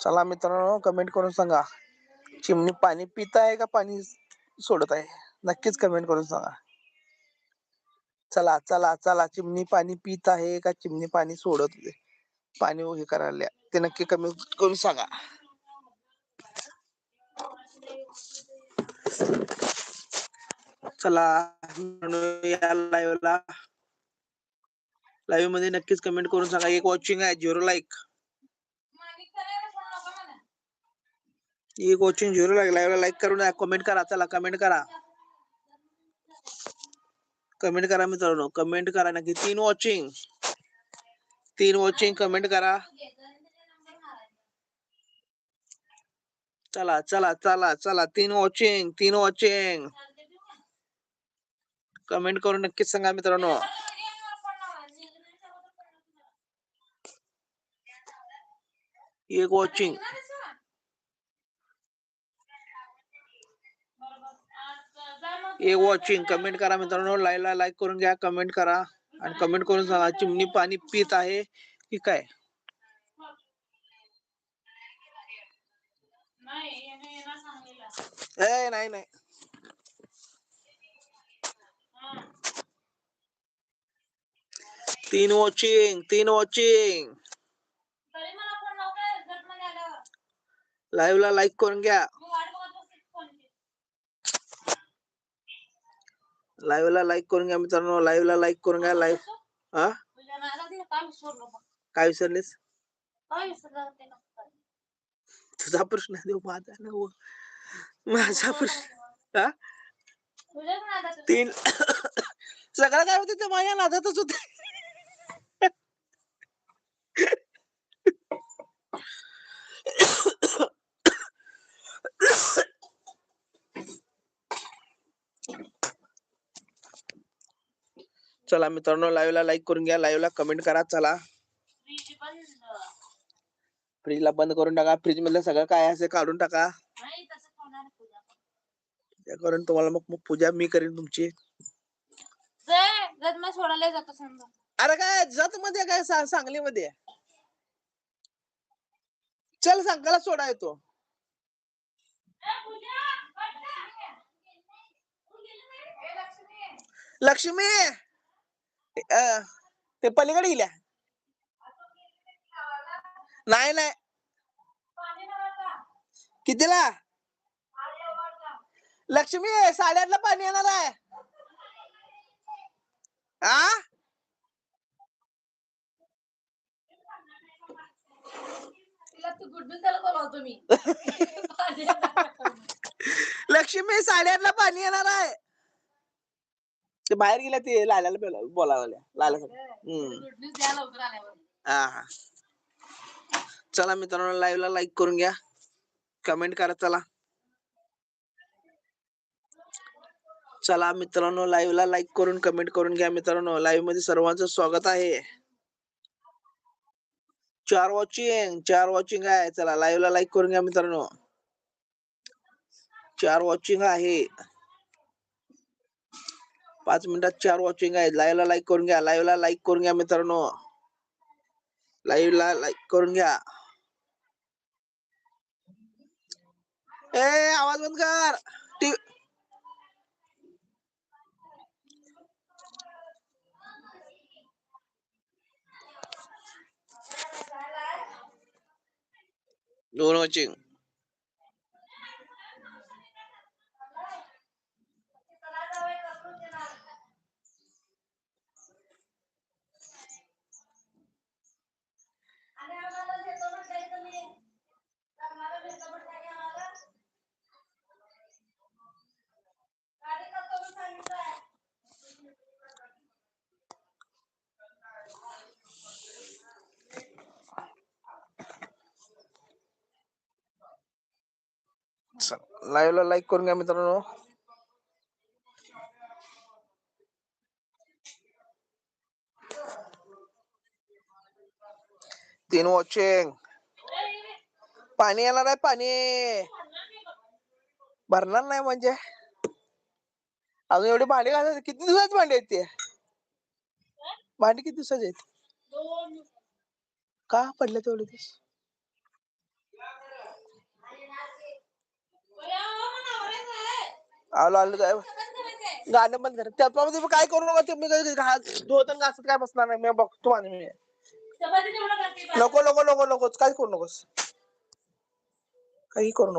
चला मित्रांनो कमेंट करून सांगा. चिमणी पाणी पित आहे का पाणी सोडत आहे? नक्कीच कमेंट करून सांगा. चला चला चला. चिमणी पाणी पित आहे का चिमणी पाणी सोडत पाणी हे करायला. ते नक्की कमेंट करून सांगा. चला या लाईव्हला लाईव्हमध्ये नक्कीच कमेंट करून सांगा. एक वॉचिंग आहे. झिरो लाईक एक वॉचिंग झिरो लाईक करू लाईक करून कमेंट करा चला कमेंट करा. कमेंट करा मित्रांनो कमेंट करा नक्की. तीन वॉचिंग. तीन वॉचिंग कमेंट करा. चला चला चला चला तीन वॉचिंग तीन वॉचिंग. कमेंट करून नक्कीच सांगा मित्रांनो. एक वॉचिंग. एक वॉचिंग कमेंट करा मित्रांनो लाईव्हला लाईक करून घ्या कमेंट करा. आणि कमेंट करून सांगा चिमणी पाणी पित आहे की काय? नाही नाही. तीन वॉचिंग तीन वॉचिंग लाईव्ह ला लाईक करून घ्या. लाईव्ह ला लाईक करून घ्या मित्रांनो. लाईव्ह ला लाईक करून घ्या. लाईव्ह हा? काय विसरलेस? तुझा प्रश्न आहे देव माझा नव माझा प्रश्न हा? तीन सगळं काय होते ते माझ्या नादातच होते. चला मित्रांनो लाईव्ह ला लाईक करून घ्या. लाईव्ह ला कमेंट करा. चला. फ्रीज ला बंद करून टाका. फ्रीज मधलं सगळं काय असे काढून टाका. करून तुम्हाला मग मग पूजा मी करीन तुमची. सोडायला जातो समजा. अरे काय जत मध्ये काय सा- सांगलीमध्ये चल सांगायला सोडा येतो. लक्ष्मी! अं, ते पलीकडे गेल्या. नाही नाही. कितीला? लक्ष्मी साडेआठला पाणी येणार आहे. आ? तिला तू गुड न्यूज त्याला बोलवतो मी. लक्ष्मी साडेआठला पाणी येणार आहे. ते बाहेर गेल्या ते लाल्याला बोला- बोलावल्या लाला हम्म. गुड न्यूज द्या लवकर आल्यावर. हा हा. चला मित्रांनो लाईव्ह ला लाईक करून घ्या. कमेंट करा चला. चला मित्रांनो लाईव्ह ला लाईक करून कमेंट करून घ्या मित्रांनो. लाईव्हमध्ये सर्वांचं स्वागत आहे. चार वॉचिंग चार वॉचिंग आहे. चला लाईव्ह ला लाईक करून घ्या मित्रांनो. चार वॉचिंग आहे. पाच मिनिटात चार वॉचिंग आहे. लाईव्ह ला लाईक करून घ्या. लाईव्ह ला लाईक करून घ्या मित्रांनो. लाईव्ह ला लाईक करून घ्या. ए आवाज बंद कर. दोन वॉचिंग लाईव्ह ला लाईक करून घ्या मित्रांनो. तीन वॉचिंग पाणी येणार आहे पाणी. भरणार नाही म्हणजे. अजून एवढी भांडी घालत किती दिवसाची भांडी आहेत ते? भांडी किती दिवसाची आहेत? का पडले तेवढे दिवस? आलो आलो काय? गाणं बंद कर त्या पण तुम्ही काय करू नका तुम्ही काही घा- धोतन घासत काय बसणार नाही. मी बघतो आणि मी. नको नको नको नको काय करू नकोस. काही करू नको.